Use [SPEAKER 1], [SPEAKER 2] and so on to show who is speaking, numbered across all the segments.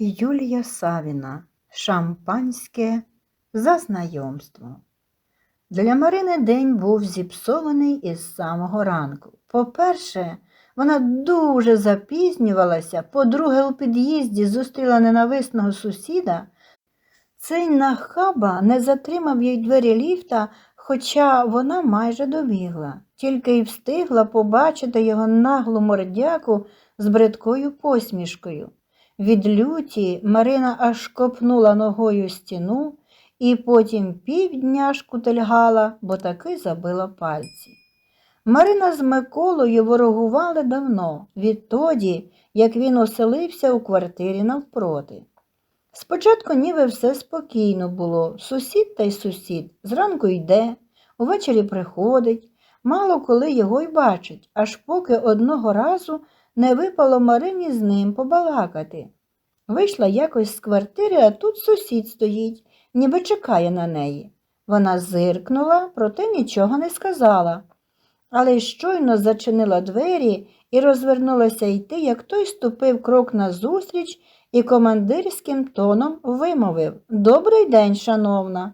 [SPEAKER 1] Юлія Савіна. Шампанське за знайомство. Для Марини день був зіпсований із самого ранку. По-перше, вона дуже запізнювалася, по-друге, у під'їзді зустріла ненависного сусіда. Цей нахаба не затримав їй двері ліфта, хоча вона майже добігла, тільки й встигла побачити його наглу мордяку з бридкою посмішкою. Від люті Марина аж копнула ногою стіну і потім півдня шкутильгала, бо таки забила пальці. Марина з Миколою ворогували давно, відтоді, як він оселився у квартирі навпроти. Спочатку ніби все спокійно було, сусід та й сусід, зранку йде, увечері приходить, мало коли його й бачить, аж поки одного разу не випало Марині з ним побалакати. Вийшла якось з квартири, а тут сусід стоїть, ніби чекає на неї. Вона зиркнула, проте нічого не сказала. Але щойно зачинила двері і розвернулася йти, як той ступив крок назустріч і командирським тоном вимовив Добрий день, шановна.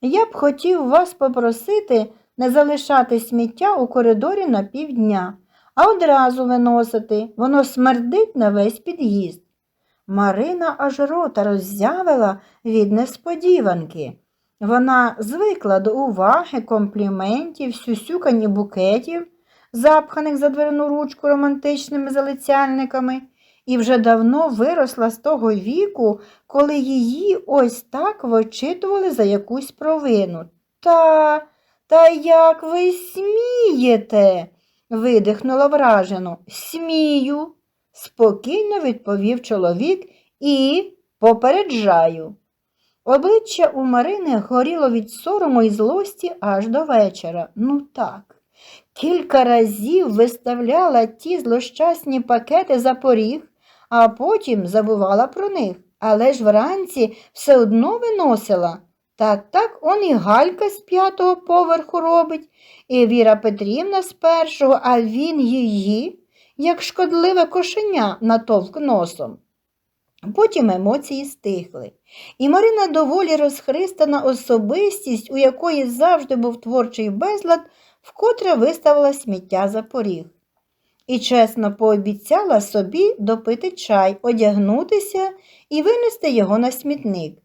[SPEAKER 1] Я б хотів вас попросити не залишати сміття у коридорі на півдня, а одразу виносити, воно смердить на весь під'їзд. Марина аж рота роззявила від несподіванки. Вона звикла до уваги, компліментів, сюсюкань і букетів, запханих за дверну ручку романтичними залицяльниками, і вже давно виросла з того віку, коли її ось так вичитували за якусь провину. Та, та як ви смієте? Видихнула вражено. Смію, спокійно відповів чоловік і попереджаю. Обличчя у Марини горіло від сорому і злості аж до вечора. Ну так. Кілька разів виставляла ті злощасні пакети за поріг, а потім забувала про них. Але ж вранці все одно виносила. Та так он і Галька з п'ятого поверху робить, і Віра Петрівна з першого, а він її, як шкодливе кошеня, натовк носом. Потім емоції стихли, і Марина доволі розхристана особистість, у якої завжди був творчий безлад, вкотре виставила сміття за поріг. І чесно пообіцяла собі допити чай, одягнутися і винести його на смітник.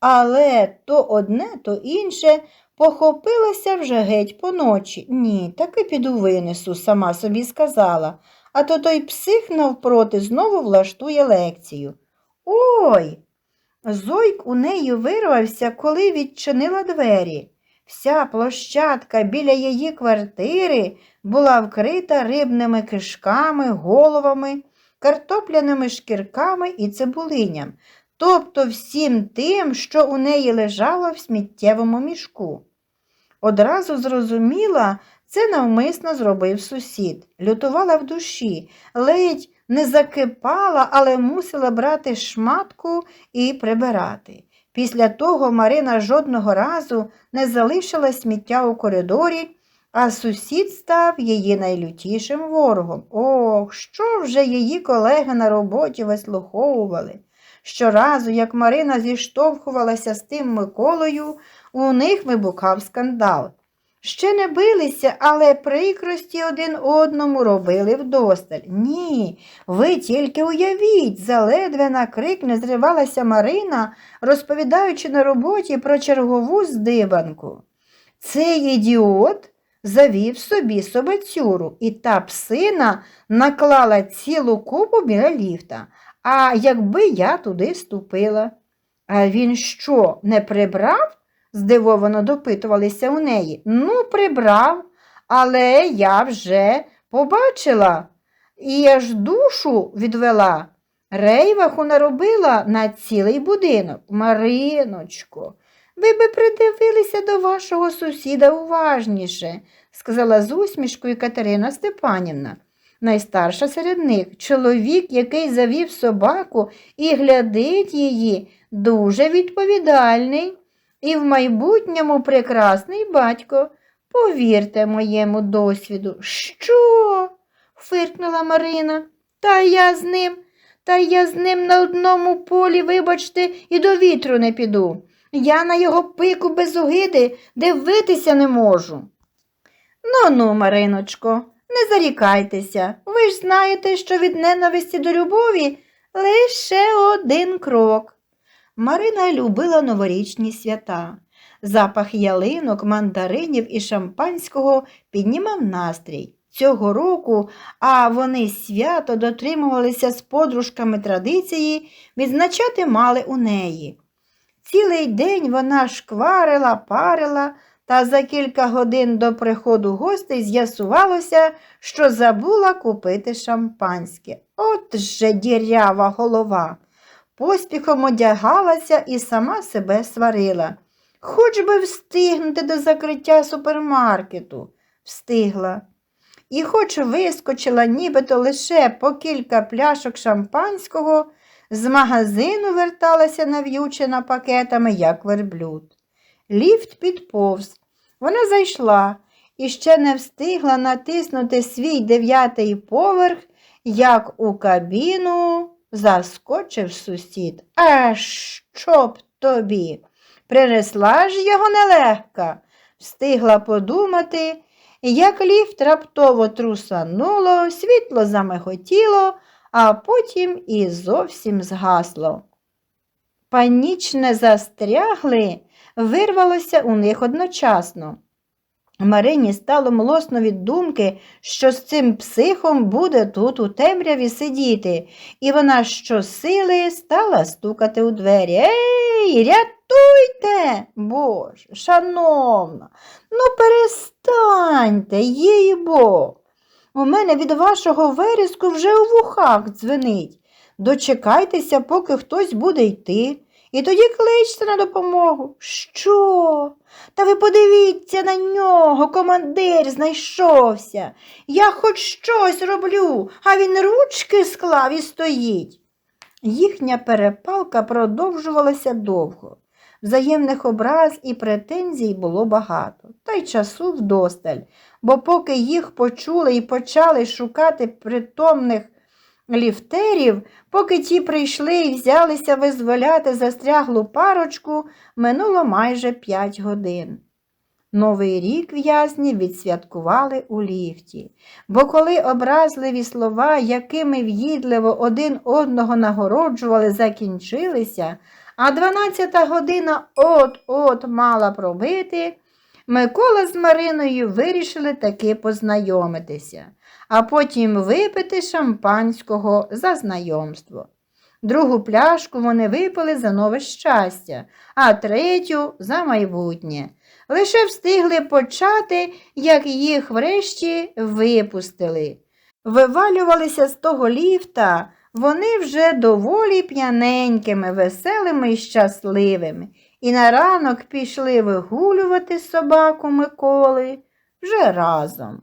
[SPEAKER 1] Але то одне, то інше похопилася вже геть поночі. Ні, таки піду винесу, сама собі сказала, а то той псих навпроти знову влаштує лекцію. Ой! Зойк у неї вирвався, коли відчинила двері. Вся площадка біля її квартири була вкрита рибними кишками, головами, картопляними шкірками і цибулиням, тобто всім тим, що у неї лежало в сміттєвому мішку. Одразу зрозуміла, це навмисно зробив сусід, лютувала в душі, ледь не закипала, але мусила брати шматку і прибирати. Після того Марина жодного разу не залишила сміття у коридорі, а сусід став її найлютішим ворогом. Ох, що вже її колеги на роботі вислуховували. Щоразу, як Марина зіштовхувалася з тим Миколою, у них вибухав скандал. Ще не билися, але прикрості один одному робили вдосталь. Ні, ви тільки уявіть, заледве на крик не зривалася Марина, розповідаючи на роботі про чергову здибанку. Цей ідіот завів собі собацюру, і та псина наклала цілу купу біля ліфта. А якби я туди ступила. А він що, не прибрав? здивовано допитувалися у неї. Ну, прибрав, але я вже побачила і аж душу відвела. Рейваху наробила на цілий будинок. Мариночко, ви би придивилися до вашого сусіда уважніше, сказала з усмішкою Катерина Степанівна. Найстарша серед них чоловік, який завів собаку і глядить її, дуже відповідальний і в майбутньому прекрасний батько. Повірте моєму досвіду. Що? фиркнула Марина. Та я з ним Та я з ним на одному полі, вибачте, і до вітру не піду. Я на його пику без огиди дивитися не можу. Ну ну, Мариночко, не зарікайтеся. Ви ж знаєте, що від ненависті до любові лише один крок. Марина любила новорічні свята. Запах ялинок, мандаринів і шампанського піднімав настрій. Цього року, а вони свято дотримувалися з подружками традиції, відзначати мали у неї. Цілий день вона шкварила, парила, та за кілька годин до приходу гостей з'ясувалося, що забула купити шампанське. От же дірява голова. Поспіхом одягалася і сама себе сварила. Хоч би встигнути до закриття супермаркету. Встигла. І хоч вискочила нібито лише по кілька пляшок шампанського, з магазину верталася нав'ючена пакетами, як верблюд. Ліфт підповз. Вона зайшла і ще не встигла натиснути свій дев'ятий поверх, як у кабіну заскочив сусід. А щоб тобі? Принесла ж його нелегка, встигла подумати, як ліфт раптово трусануло, світло замиготіло, а потім і зовсім згасло. Панічне застрягли вирвалося у них одночасно. Марині стало млосно від думки, що з цим психом буде тут у темряві сидіти, і вона щосили стала стукати у двері. Ей, рятуйте, Боже, шановна, ну перестаньте, їй бо. У мене від вашого вереску вже у вухах дзвенить. Дочекайтеся, поки хтось буде йти. І тоді кличте на допомогу. Що? Та ви подивіться на нього, командир знайшовся. Я хоч щось роблю, а він ручки склав і стоїть. Їхня перепалка продовжувалася довго. Взаємних образ і претензій було багато, та й часу вдосталь, бо поки їх почули і почали шукати притомних ліфтерів, поки ті прийшли і взялися визволяти застряглу парочку, минуло майже п'ять годин. Новий рік в'язні відсвяткували у ліфті, бо коли образливі слова, якими в'їдливо один одного нагороджували, закінчилися, а дванадцята година от-от мала пробити, Микола з Мариною вирішили таки познайомитися а потім випити шампанського за знайомство. Другу пляшку вони випили за нове щастя, а третю за майбутнє. Лише встигли почати, як їх врешті випустили. Вивалювалися з того ліфта, вони вже доволі п'яненькими, веселими і щасливими, і на ранок пішли вигулювати собаку Миколи вже разом.